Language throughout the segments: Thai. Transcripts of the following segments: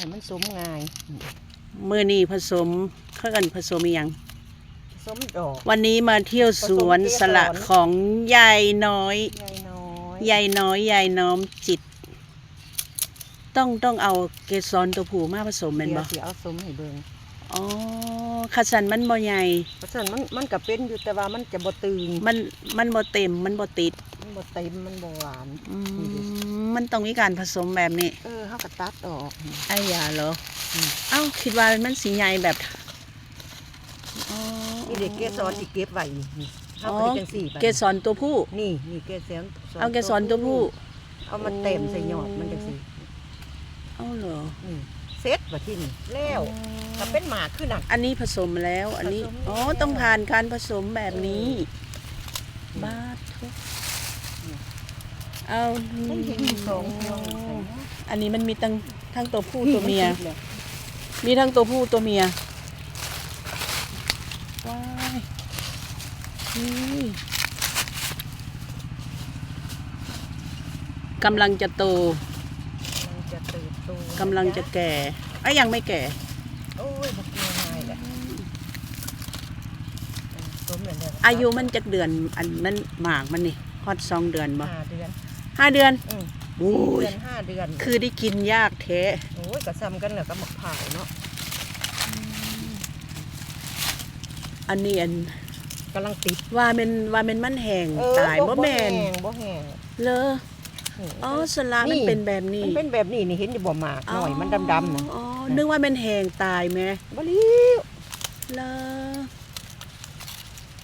ให้มันสมง่ายมือนี้ผสมเข้ากันผสมอีหยังสมดอกวันนี้มาเที่ยวสวนผสมเกสรสละของยายน้อยใหญ่น้อยยายน้อยยายน้อมจิต ต้องต้องเอาเกสรตัวผู้มาผสมแม่นบ่เดี๋ยวสิเอาสมให้เบิ่งอ๋อขัดสันมันบ่ใหญ่เพราะฉะนั้นมันมันก็เป็นอยู่แต่ว่ามันจะบ่ตึงมันมันบ่เต็มมันบ่ติด มันบ่เต็มมันบ่หวานอื มมันต้องมีการผสมแบบนี้ เออเฮาก็ตัดออกไอ้ยาเหรออมเอ้าคิดว่ามันสีใหญ่แบบอ๋อนี่เด็กเกสรที่เก็บไว้นี่นี่เฮาอ๋อก็ได้จังซี่ไปเกสรตัวผู้ นี่นี่เกสรเอาเกสรตัวผู้ เอามาเต็มใส่ยอดมันจังซี่เอ้าเหรอนี่เซ็ตว่าที่นี่แล้วถ้าเป็นหมากคือหนัก อันนี้ผสมแล้ว อันนี้ ผสมแล้ว อ๋อ ต้องผ่านการผสมแบบนี้อืมบ้าทุก เอามันเห็นอยู่สองพวงใส่เนาะอันนี้มันมีทั้งทั้งตัวผู้ตัวเมีย มีทั้งตัวผู้ตัวเมียว้ายนี่กำลังจะโตมันจะเติบโตกำลังจะแก่ไอ้ยยังไม่แก่ โอ้ยบ่เกี่ยวง่ายแหละสมเหมือนเดิมอายุมันจักเดือนอันมันหมากมันนี่ฮอดสองเดือนบ่ห้าเดือน ห้าเดือนอืมโอ้ยเดือนห้าเดือนคือได้กินยากแท้โอ้ยก็ซ้ำกันแล้วก็มะพร้าวเนาะอันนี้อันกำลังติดว่าเป็นว่าเป็นมันแห้งเออตายบ่แม่นแห้งบ่แห้งเลอนี่อ๋อสละมันเป็นแบบนี้มันเป็นแบบนี้นี่เห็นอยู่บ่หมากหน่อยมันดำๆนะอ๋อนึกว่าเป็นแห้งตายไหมบ่ลิ้วเลอ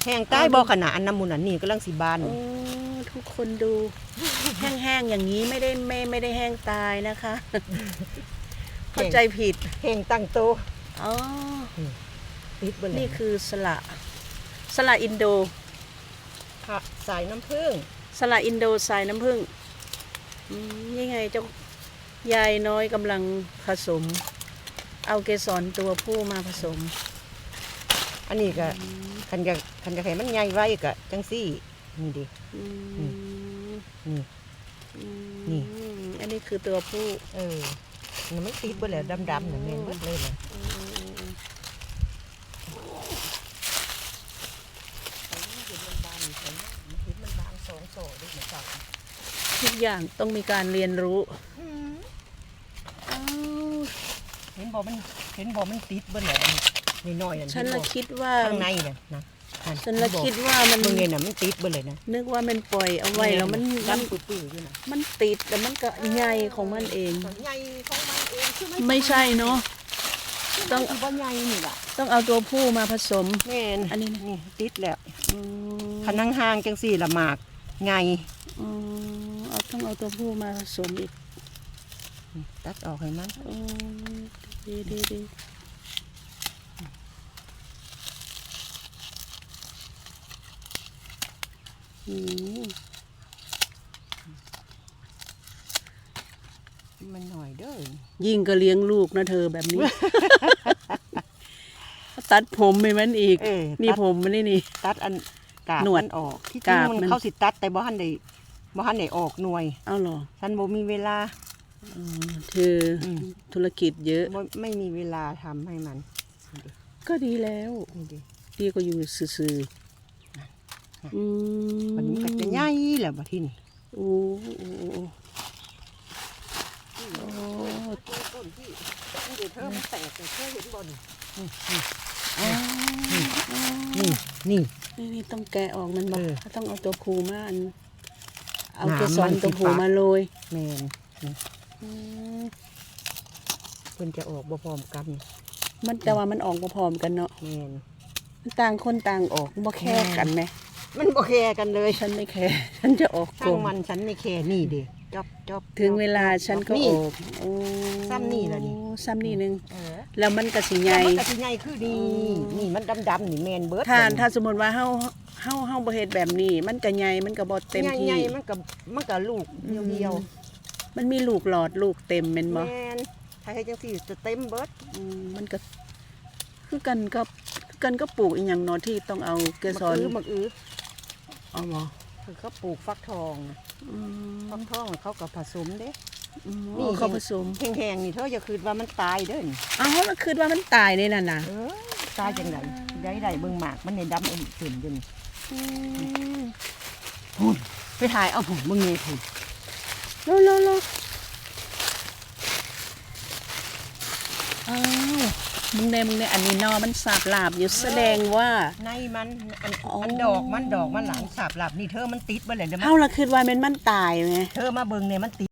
แห้งใต้บ่ขนาดอันน้ำมูลอันนี้กำลังสิบานโอ้ทุกคนดู แห้งๆอย่างนี้ไม่ได้ไม่ไม่ได้แห้งตายนะคะ เข้าใจผิดแห้งตั้งโตอ๋อติดเบ่เลยนี่คือสละสละอินโดผักสายน้ำผึ้งสละอินโดสายน้ำผึ้งอืมนี่ไงเจ้ายายน้อยกำลังผสม เอาเกสรตัวผู้มาผสม อันนี้ก็คันจะคันจะให้มันใหญ่ไว้ก็จังซี่ นี่ดิ อืมนี่ อืมนี่ อันนี้คือตัวผู้ เออนี่มันติดเบ่แล้วดำๆน่ะแม่นเบิดเลยน่ะเห็นมันบานเห็นมันเห็นมันบานสองโซ่ด้วยเหมือนกันทุกอย่างต้องมีการเรียนรู้อ้าวเห็นบ่มันเห็นบ่มันติดเบ่แล้ว นี่น้อยๆนั่นฉันเห็ละบ่คิดว่าข้างในน่ะนะฉันละคิดว่ามันมึงเนี่ยน่ะมันติดเบ่เลยนะนึกว่ามันปล่อยเอาไว้แล้วมันมันดำปื้อๆอยู่น่ะมันติดแต่มันก็ใหญ่ของมันเองใหญ่ของมันเองคือไม่ใช่เนาะต้ต้อองงบ่ใหญ่นี่ล่ะต้องเอาตัวผู้มาผสมแม่นอันนี้นะนี่ติดแล้วอืมคันนั่งห่างจังสี่ละหมากไงอืมเอาต้องเอาตัวผู้มาผสมอีกตัดออกให้มันอืมดีดีดี มมันหน่อยเด้อยิ่งก็เลี้ยงลูกนะเธอแบบนี้ ตัดผมให้มันอีก เออนี่ตัดผมมันนี่นี่ ตัดอันกาบหนวดมันออกที่จการิงบมันมัน เข้าสิตัดแต่บ่ทันได้บ่ทันได้ออกหน่วยเอาเหรอฉันบ่มีเวลา อ๋อเธออม ธุรกิจเยอะ บ่ไม่มีเวลาทำให้มันก็ดีแล้ว นี่ดิดีก็อยู่ซื่อๆ อืมมันก็จะใหญ่แล้วบัดทีนี้โอ้โหโอ้ต้นที่นี่เดี๋ยวเธอมันแตกแต่เธอเห็นบ่นี่อ๋อนี่นี่นี่นี่ต้องแกะออกมันบอกเออเขาต้องเอาตัวผูมาอันเอาหนามเกสรมันตัวผูสิปะมาโรยแม่นอืมเพิ่นจะออกบ่พร้อมกัน มันแต่ว่ามันออกมาพร้อมกันเนาะแม่นมันต่างคนต่างออกบ่แค่กันไหม มันบ่แคร์กันเลยฉันไม่แค่ฉันจะออกช่าก่งอนมันฉันไม่แคร์นี่เด้จบจบถึงเวลาฉันก็นี่ออกโอ้ซ้ำนี่ล่ะนี่ ซ้ำนี่หนึงเออแล้วมันก็สิใหใหญ่ญ่ มันก็สิใหญ่คือดีอ๋อนี่มันดำๆนี่แมนเบิร์ดถ้าถ้าสมมติว่าเฮาเฮาเฮาบ่เฮ็ดแบบนี้ มันก็ใหญ่มันก็บ่เต็มที่ ใหญ่ๆมันก็มันก็ลูกเดียวมันมีลูกหลอดลูกเต็มแม่นๆบ่แมนถ้าให้จังสี่จะเต็มเบิร์ดอืมมันก็คือกันก็คือกันก็ปลูกอีหยังเนาะที่ต้องเอาเกมักสรอื้อมักอื้อ เอาบ่คือเขาปลูกฟักทองนะอืมฟักทองเขาก็ผสมเด้ อืมนี่ เขาผสมแห้งๆนี่เธออย่าคืนว่ามันตายเด้อนี่อ้าวมันคิดว่ามันตายนี่น่ะนะเออตายจังไดได้ได้เบิ่งหมากมันในดำอุ่มขึ้นอยู่นี่อืมพุ่นไปถ่ายเอาพุ่นมึงนี่พุ่น โลโลโล อ้าวมึงเนี่ยมึงเนี่ยอันนี้นอมันสาบลาบอยู่แสดงว่า ในมันอันอ๋ออัอั นดอกมันดอกมันหลังสาบหลับนี่เธอมันติดบ่เลยเดี๋ยวมันเฮาละคิดว่ามันมันตายไง เธอมาเบิ่งเนี่ยมันติด